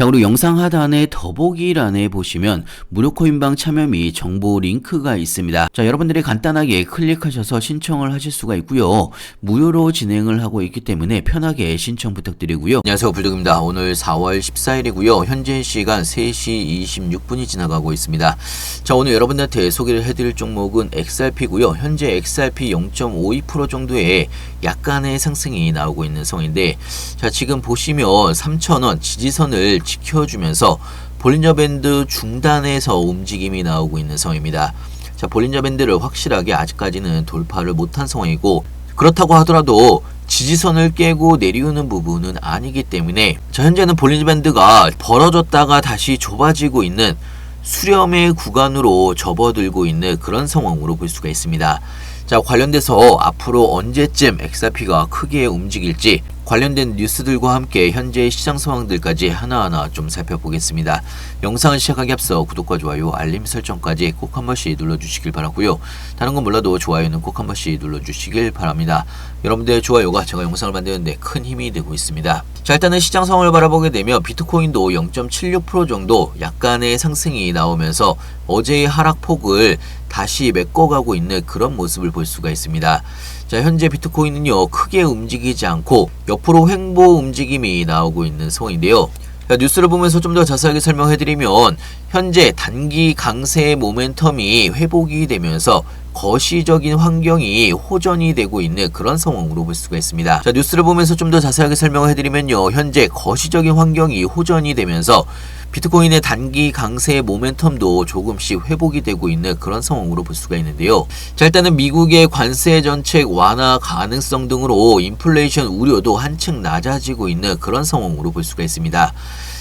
자, 그리고 영상 하단의 더보기란에 보시면 무료 코인방 참여 및 정보 링크가 있습니다. 자, 여러분들이 간단하게 클릭하셔서 신청을 하실 수가 있고요. 무료로 진행을 하고 있기 때문에 편하게 신청 부탁드리고요. 안녕하세요. 불독입니다. 오늘 4월 14일이고요. 현재 시간 3시 26분이 지나가고 있습니다. 자, 오늘 여러분들한테 소개를 해드릴 종목은 XRP고요. 현재 XRP 0.52% 정도의 약간의 상승이 나오고 있는 성인데 자, 지금 보시면 3,000원 지지선을 지켜주면서 볼린저 밴드 중단에서 움직임이 나오고 있는 상황입니다. 자, 볼린저 밴드를 확실하게 아직까지는 돌파를 못한 상황이고 그렇다고 하더라도 지지선을 깨고 내리우는 부분은 아니기 때문에 자, 현재는 볼린저 밴드가 벌어졌다가 다시 좁아지고 있는 수렴의 구간으로 접어들고 있는 그런 상황으로 볼 수가 있습니다. 자, 관련돼서 앞으로 언제쯤 XRP가 크게 움직일지 관련된 뉴스들과 함께 현재 시장 상황들까지 하나하나 좀 살펴보겠습니다. 영상을 시작하기 앞서 구독과 좋아요, 알림 설정까지 꼭 한 번씩 눌러주시길 바라고요. 다른 건 몰라도 좋아요는 꼭 한 번씩 눌러주시길 바랍니다. 여러분들의 좋아요가 제가 영상을 만드는데 큰 힘이 되고 있습니다. 자 일단은 시장 상황을 바라보게 되면 비트코인도 0.76% 정도 약간의 상승이 나오면서 어제의 하락폭을 다시 메꿔가고 있는 그런 모습을 볼 수가 있습니다. 자, 현재 비트코인은요, 크게 움직이지 않고 옆으로 횡보 움직임이 나오고 있는 상황인데요. 자, 뉴스를 보면서 좀 더 자세하게 설명해드리면, 현재 단기 강세의 모멘텀이 회복이 되면서 거시적인 환경이 호전이 되고 있는 그런 상황으로 볼 수가 있습니다. 자, 뉴스를 보면서 좀 더 자세하게 설명을 해드리면요. 현재 거시적인 환경이 호전이 되면서 비트코인의 단기 강세의 모멘텀도 조금씩 회복이 되고 있는 그런 상황으로 볼 수가 있는데요. 자, 일단은 미국의 관세 정책 완화 가능성 등으로 인플레이션 우려도 한층 낮아지고 있는 그런 상황으로 볼 수가 있습니다.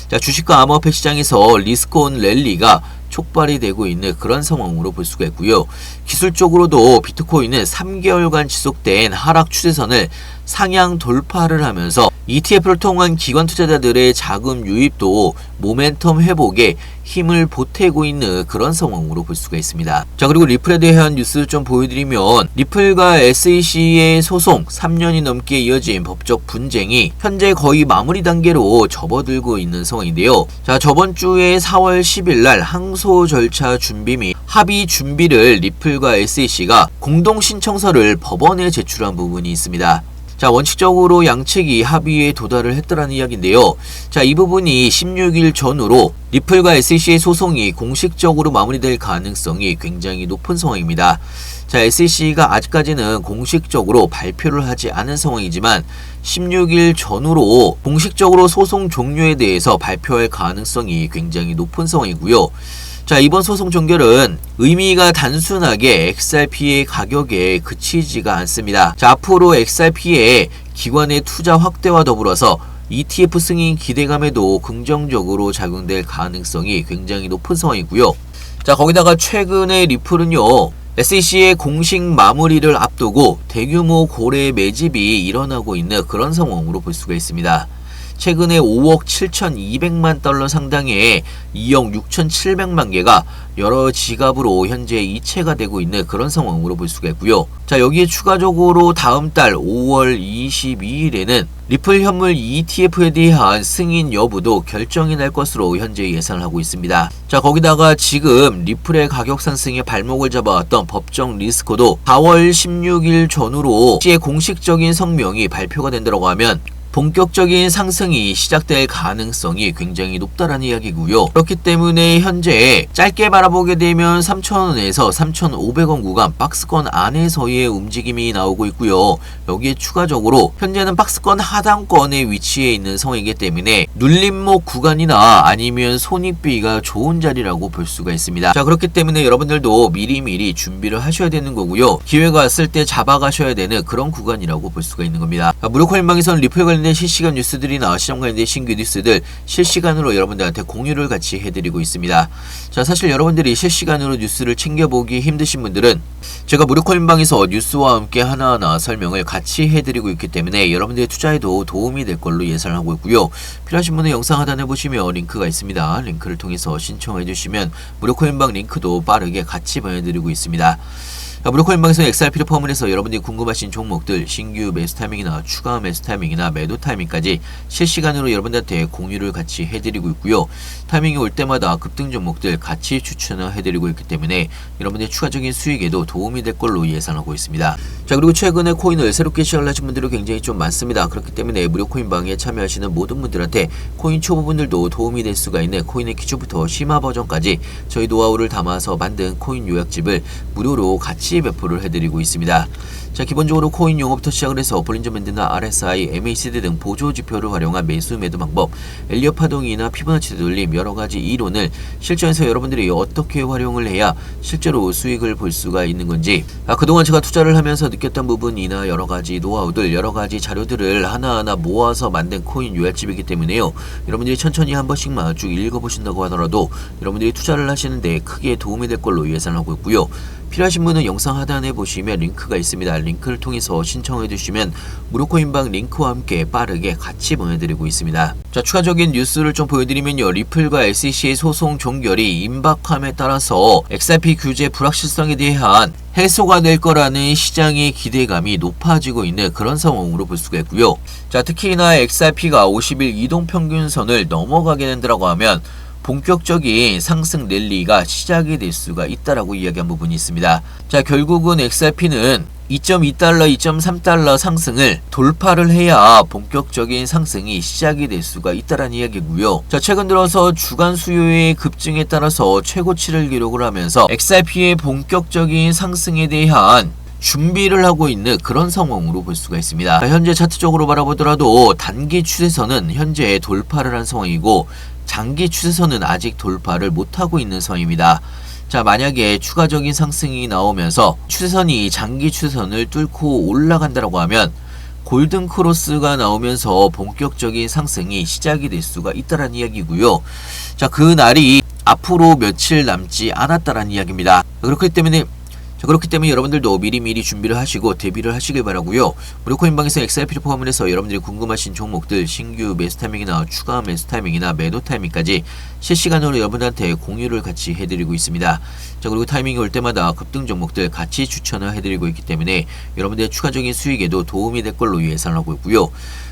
자, 주식과 암호화폐 시장에서 리스크온 랠리가 촉발이 되고 있는 그런 상황으로 볼 수가 있고요. 기술적으로도 비트코인은 3개월간 지속된 하락 추세선을 상향 돌파를 하면서 ETF를 통한 기관 투자자들의 자금 유입도 모멘텀 회복에 힘을 보태고 있는 그런 상황으로 볼 수가 있습니다. 자 그리고 리플에 대한 뉴스를 좀 보여드리면 리플과 SEC의 소송 3년이 넘게 이어진 법적 분쟁이 현재 거의 마무리 단계로 접어들고 있는 상황인데요. 자 저번 주에 4월 10일 날 항소 절차 준비 및 합의 준비를 리플과 SEC가 공동 신청서를 법원에 제출한 부분이 있습니다. 자, 원칙적으로 양측이 합의에 도달을 했더라는 이야기인데요. 자, 이 부분이 16일 전후로 리플과 SEC의 소송이 공식적으로 마무리될 가능성이 굉장히 높은 상황입니다. 자, SEC가 아직까지는 공식적으로 발표를 하지 않은 상황이지만 16일 전후로 공식적으로 소송 종료에 대해서 발표할 가능성이 굉장히 높은 상황이고요. 자, 이번 소송 종결은 의미가 단순하게 XRP의 가격에 그치지가 않습니다. 자, 앞으로 XRP의 기관의 투자 확대와 더불어서 ETF 승인 기대감에도 긍정적으로 작용될 가능성이 굉장히 높은 상황이고요. 자, 거기다가 최근에 리플은요. SEC의 공식 마무리를 앞두고 대규모 고래 매집이 일어나고 있는 그런 상황으로 볼 수가 있습니다. 최근에 5억 7,200만 달러 상당의 2억 6,700만 개가 여러 지갑으로 현재 이체가 되고 있는 그런 상황으로 볼 수가 있고요. 자, 여기에 추가적으로 다음 달 5월 22일에는 리플 현물 ETF에 대한 승인 여부도 결정이 날 것으로 현재 예상을 하고 있습니다. 자, 거기다가 지금 리플의 가격 상승에 발목을 잡아왔던 법정 리스코도 4월 16일 전후로 시의 공식적인 성명이 발표가 된다고 하면 본격적인 상승이 시작될 가능성이 굉장히 높다라는 이야기고요. 그렇기 때문에 현재 짧게 바라보게 되면 3,000원에서 3,500원 구간 박스권 안에서의 움직임이 나오고 있고요. 여기에 추가적으로 현재는 박스권 하단권에 위치해 있는 상황이기 때문에 눌림목 구간이나 아니면 손익비가 좋은 자리라고 볼 수가 있습니다. 자 그렇기 때문에 여러분들도 미리미리 준비를 하셔야 되는 거고요. 기회가 왔을 때 잡아가셔야 되는 그런 구간이라고 볼 수가 있는 겁니다. 무료 코인방에서는 리플 관련 관련된 실시간 뉴스들이나 시장 관련된 신규 뉴스들 실시간으로 여러분들한테 공유를 같이 해드리고 있습니다. 자, 사실 여러분들이 실시간으로 뉴스를 챙겨보기 힘드신 분들은 제가 무료 코인방에서 뉴스와 함께 하나하나 설명을 같이 해드리고 있기 때문에 여러분들의 투자에도 도움이 될 걸로 예상하고 있고요. 필요하신 분은 영상 하단에 보시면 링크가 있습니다. 링크를 통해서 신청해 주시면 무료 코인방 링크도 빠르게 같이 보내드리고 있습니다. 자, 무료코인방에서 XRP를 포함을 해서 여러분들이 궁금하신 종목들 신규 매수 타이밍이나 추가 매수 타이밍이나 매도 타이밍까지 실시간으로 여러분들한테 공유를 같이 해드리고 있고요. 타이밍이 올 때마다 급등 종목들 같이 추천을 해드리고 있기 때문에 여러분들의 추가적인 수익에도 도움이 될 걸로 예상하고 있습니다. 자 그리고 최근에 코인을 새롭게 시작을 하신 분들이 굉장히 좀 많습니다. 그렇기 때문에 무료 코인방에 참여하시는 모든 분들한테 코인 초보분들도 도움이 될 수가 있는 코인의 기초부터 심화 버전까지 저희 노하우를 담아서 만든 코인 요약집을 무료로 같이 배포를 해드리고 있습니다. 자 기본적으로 코인 용어부터 시작을 해서 볼린저 밴드나 RSI, MACD 등 보조 지표를 활용한 매수 매도 방법, 엘리어 파동이나 피보나치 되돌림 여러 가지 이론을 실전에서 여러분들이 어떻게 활용을 해야 실제로 수익을 볼 수가 있는 건지 아, 그동안 제가 투자를 하면서 느꼈던 부분이나 여러 가지 노하우들 여러 가지 자료들을 하나하나 모아서 만든 코인 요약집이기 때문에요. 여러분들이 천천히 한 번씩만 쭉 읽어보신다고 하더라도 여러분들이 투자를 하시는데 크게 도움이 될 걸로 예상하고 있고요. 필요하신 분은 영상 하단에 보시면 링크가 있습니다. 링크를 통해서 신청해 주시면 무료 코 인방 링크와 함께 빠르게 같이 보내드리고 있습니다. 자 추가적인 뉴스를 좀 보여드리면요. 리플과 SEC의 소송 종결이 임박함에 따라서 XRP 규제 불확실성에 대한 해소가 될 거라는 시장의 기대감이 높아지고 있는 그런 상황으로 볼 수가 있고요. 자 특히나 XRP가 50일 이동 평균선을 넘어가게 된다고 하면 본격적인 상승 랠리가 시작이 될 수가 있다라고 이야기한 부분이 있습니다. 자, 결국은 XRP는 2.2달러, 2.3달러 상승을 돌파를 해야 본격적인 상승이 시작이 될 수가 있다라는 이야기고요. 자, 최근 들어서 주간 수요의 급증에 따라서 최고치를 기록을 하면서 XRP의 본격적인 상승에 대한 준비를 하고 있는 그런 상황으로 볼 수가 있습니다. 자, 현재 차트적으로 바라보더라도 단기 추세선은 현재 돌파를 한 상황이고 장기 추세선은 아직 돌파를 못하고 있는 상황입니다. 자, 만약에 추가적인 상승이 나오면서 추세선이 장기 추세선을 뚫고 올라간다고 하면 골든 크로스가 나오면서 본격적인 상승이 시작이 될 수가 있다는 이야기고요. 자, 그 날이 앞으로 며칠 남지 않았다라는 이야기입니다. 그렇기 때문에 자, 그렇기 때문에 여러분들도 미리미리 준비를 하시고 대비를 하시길 바라고요. 무료 코인방에서 XRP를 포함을 해서 여러분들이 궁금하신 종목들 신규 매수 타이밍이나 추가 매수 타이밍이나 매도 타이밍까지 실시간으로 여러분들한테 공유를 같이 해드리고 있습니다. 자 그리고 타이밍이 올 때마다 급등 종목들 같이 추천을 해드리고 있기 때문에 여러분들의 추가적인 수익에도 도움이 될 걸로 예상하고 있고요.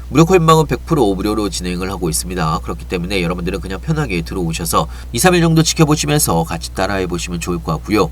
무료 코인방은 100% 무료로 진행을 하고 있습니다. 그렇기 때문에 여러분들은 그냥 편하게 들어오셔서 2, 3일 정도 지켜보시면서 같이 따라해 보시면 좋을 것 같고요.